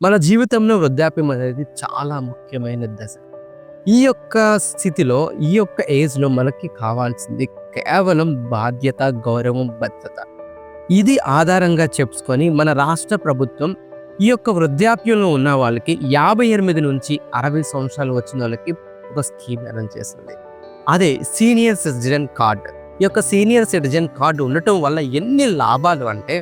మన జీవితంలో వృద్ధాప్యం అనేది చాలా ముఖ్యమైన దశ. ఈ యొక్క స్థితిలో ఈ యొక్క ఏజ్లో మనకి కావాల్సింది కేవలం బాధ్యత గౌరవం భద్రత. ఇది ఆధారంగా చెప్పుకొని మన రాష్ట్ర ప్రభుత్వం ఈ యొక్క వృద్ధాప్యంలో ఉన్న వాళ్ళకి యాభై ఎనిమిది నుంచి అరవై సంవత్సరాలు వచ్చిన వాళ్ళకి ఒక స్కీమ్ అరేంజ్ చేసింది. అదే సీనియర్ సిటిజన్ కార్డు. ఈ యొక్క సీనియర్ సిటిజన్ కార్డు ఉండటం వల్ల ఎన్ని లాభాలు అంటే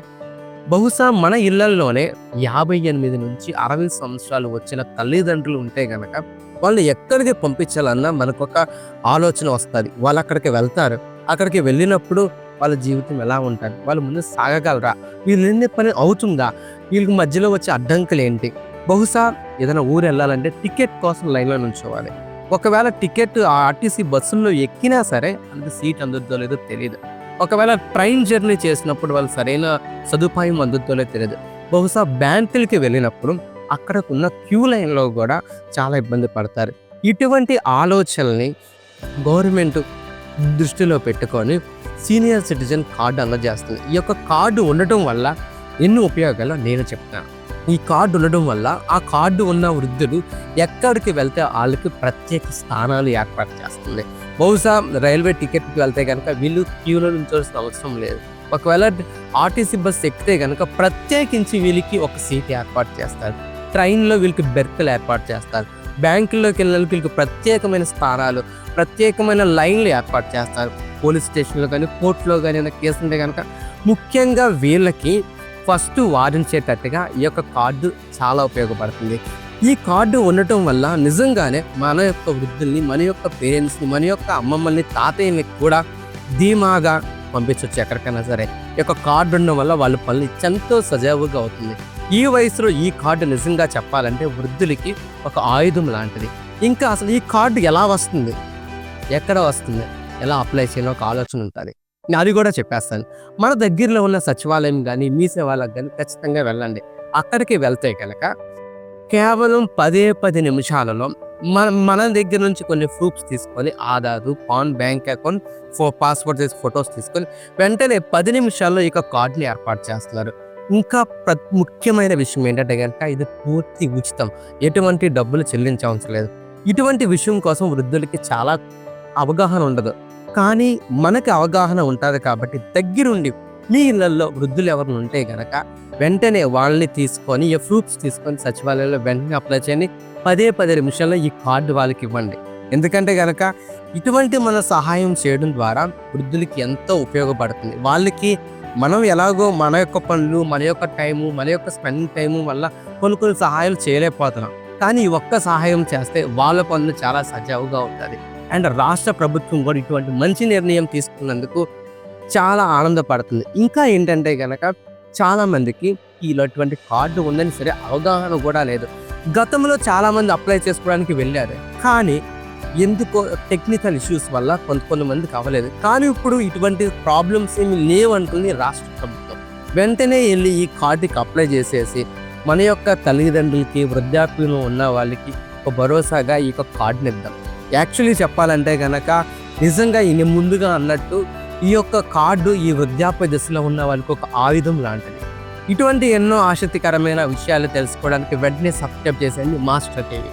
బహుశా మన ఇళ్ళల్లోనే యాభై ఎనిమిది నుంచి అరవై సంవత్సరాలు వచ్చిన తల్లిదండ్రులు ఉంటే గనక వాళ్ళు ఎక్కడికి పంపించాలన్నా మనకు ఒక ఆలోచన వస్తుంది. వాళ్ళు అక్కడికి వెళ్తారు. అక్కడికి వెళ్ళినప్పుడు వాళ్ళ జీవితం ఎలా ఉంటుంది? వాళ్ళు ముందు సాగగలరా? వీళ్ళు ఎన్ని పని అవుతుందా? వీళ్ళకి మధ్యలో వచ్చే అడ్డంకులు ఏంటి? బహుశా ఏదైనా ఊరు వెళ్ళాలంటే టికెట్ కోసం లైన్లో నుంచోవాలి. ఒకవేళ టికెట్ ఆర్టీసీ బస్సుల్లో ఎక్కినా సరే అంత సీట్ అందుతుందో లేదో తెలియదు ఒకవేళ ట్రైన్ జర్నీ చేసినప్పుడు వాళ్ళు సరైన సదుపాయం అందుతోనే తెలియదు బహుశా బ్యాంకులకి వెళ్ళినప్పుడు అక్కడకున్న క్యూ లైన్లో కూడా చాలా ఇబ్బంది పడతారు. ఇటువంటి ఆలోచనల్ని గవర్నమెంట్ దృష్టిలో పెట్టుకొని సీనియర్ సిటిజన్ కార్డు అందజేస్తుంది. ఈ యొక్క కార్డు ఉండటం వల్ల ఎన్నో ఉపయోగాలు నేను చెప్తాను. ఈ కార్డు ఉండడం వల్ల ఆ కార్డు ఉన్న వృద్ధులు ఎక్కడికి వెళ్తే వాళ్ళకి ప్రత్యేక స్థానాలు ఏర్పాటు చేస్తుంది. బహుశా రైల్వే టికెట్కి వెళ్తే కనుక వీళ్ళు క్యూలో నుంచోల్సిన అవసరం లేదు. ఒకవేళ ఆర్టీసీ బస్ ఎక్కితే కనుక ప్రత్యేకించి వీళ్ళకి ఒక సీట్ ఏర్పాటు చేస్తారు. ట్రైన్లో వీళ్ళకి బెర్త్లు ఏర్పాటు చేస్తారు. బ్యాంకుల్లోకి వెళ్ళిన వీళ్ళకి ప్రత్యేకమైన స్థానాలు ప్రత్యేకమైన లైన్లు ఏర్పాటు చేస్తారు. పోలీస్ స్టేషన్లో కానీ కోర్టులో కానీ ఏదైనా కేసు ఉంటే కనుక ముఖ్యంగా వీళ్ళకి ఫస్ట్ వాదించేటట్టుగా ఈ యొక్క కార్డు చాలా ఉపయోగపడుతుంది. ఈ కార్డు ఉండటం వల్ల నిజంగానే మన యొక్క వృద్ధుల్ని మన యొక్క పేరెంట్స్ని మన యొక్క అమ్మమ్మల్ని తాతయ్యని కూడా ధీమాగా పంపించవచ్చు ఎక్కడికైనా సరే. ఈ యొక్క కార్డు ఉండడం వల్ల వాళ్ళ పనులు ఎంతో సజావుగా అవుతుంది. ఈ వయసులో ఈ కార్డు నిజంగా చెప్పాలంటే వృద్ధులకి ఒక ఆయుధం లాంటిది. ఇంకా అసలు ఈ కార్డు ఎలా వస్తుంది? ఎక్కడ వస్తుంది? ఎలా అప్లై చేయాలో ఒక ఆలోచన ఉంటుంది. నేను అది కూడా చెప్పేస్తాను. మన దగ్గరలో ఉన్న సచివాలయం కానీ మీ సేవలకు కానీ ఖచ్చితంగా వెళ్ళండి. అక్కడికి వెళ్తే కనుక కేవలం పదే పది నిమిషాలలో మన మన దగ్గర నుంచి కొన్ని ప్రూఫ్స్ తీసుకొని ఆధారు పాన్ బ్యాంక్ అకౌంట్ ఫో పాస్పోర్ట్ సైజ్ ఫొటోస్ తీసుకొని వెంటనే పది నిమిషాల్లో ఇక కార్డుని ఏర్పాటు చేస్తున్నారు. ఇంకా ప్ర ముఖ్యమైన విషయం ఏంటంటే కనుక ఇది పూర్తి ఉచితం. ఎటువంటి డబ్బులు చెల్లించవలసిన లేదు. ఇటువంటి విషయం కోసం వృద్ధులకి చాలా అవగాహన ఉండదు. కానీ మనకి అవగాహన ఉంటుంది కాబట్టి దగ్గరుండి మీ ఇళ్ళలో వృద్ధులు ఎవరు ఉంటే గనక వెంటనే వాళ్ళని తీసుకొని ఈ ప్రూఫ్స్ తీసుకొని సచివాలయంలో వెంటనే అప్లై చేయండి. పదే పదే నిమిషాల్లో ఈ కార్డు వాళ్ళకి ఇవ్వండి. ఎందుకంటే గనక ఇటువంటి మన సహాయం చేయడం ద్వారా వృద్ధులకి ఎంతో ఉపయోగపడుతుంది. వాళ్ళకి మనం ఎలాగో మన యొక్క పనులు మన యొక్క టైము మన యొక్క స్పెండింగ్ టైము వల్ల కొన్ని కొన్ని సహాయాలు చేయలేకపోతున్నాం. కానీ ఒక్క సహాయం చేస్తే వాళ్ళ పనులు చాలా సజావుగా ఉంటుంది. అండ్ రాష్ట్ర ప్రభుత్వం కూడా ఇటువంటి మంచి నిర్ణయం తీసుకున్నందుకు చాలా ఆనందపడుతుంది. ఇంకా ఏంటంటే కనుక చాలామందికి ఇలాంటి కార్డు ఉందని సరే అవగాహన కూడా లేదు. గతంలో చాలామంది అప్లై చేసుకోవడానికి వెళ్ళారు. కానీ ఎందుకో టెక్నికల్ ఇష్యూస్ వల్ల కొంత కొంతమందికి అవ్వలేదు. కానీ ఇప్పుడు ఇటువంటి ప్రాబ్లమ్స్ ఏమి లేవంటుంది రాష్ట్ర ప్రభుత్వం. వెంటనే వెళ్ళి ఈ కార్డుకి అప్లై చేసేసి మన యొక్క తల్లిదండ్రులకి వృద్ధాప్యంలో ఉన్న వాళ్ళకి ఒక భరోసాగా ఈ యొక్క కార్డుని ఇద్దాం. యాక్చువల్లీ చెప్పాలంటే కనుక నిజంగా ఈయన ముందుగా అన్నట్టు ఈ యొక్క కార్డు ఈ వృద్ధాప్య దశలో ఉన్న వాళ్ళకి ఒక ఆయుధం లాంటిది. ఇటువంటి ఎన్నో ఆసక్తికరమైన విషయాలు తెలుసుకోవడానికి వెంటనే సబ్స్క్రైబ్ చేసేయండి మాస్టర్ టీవీ.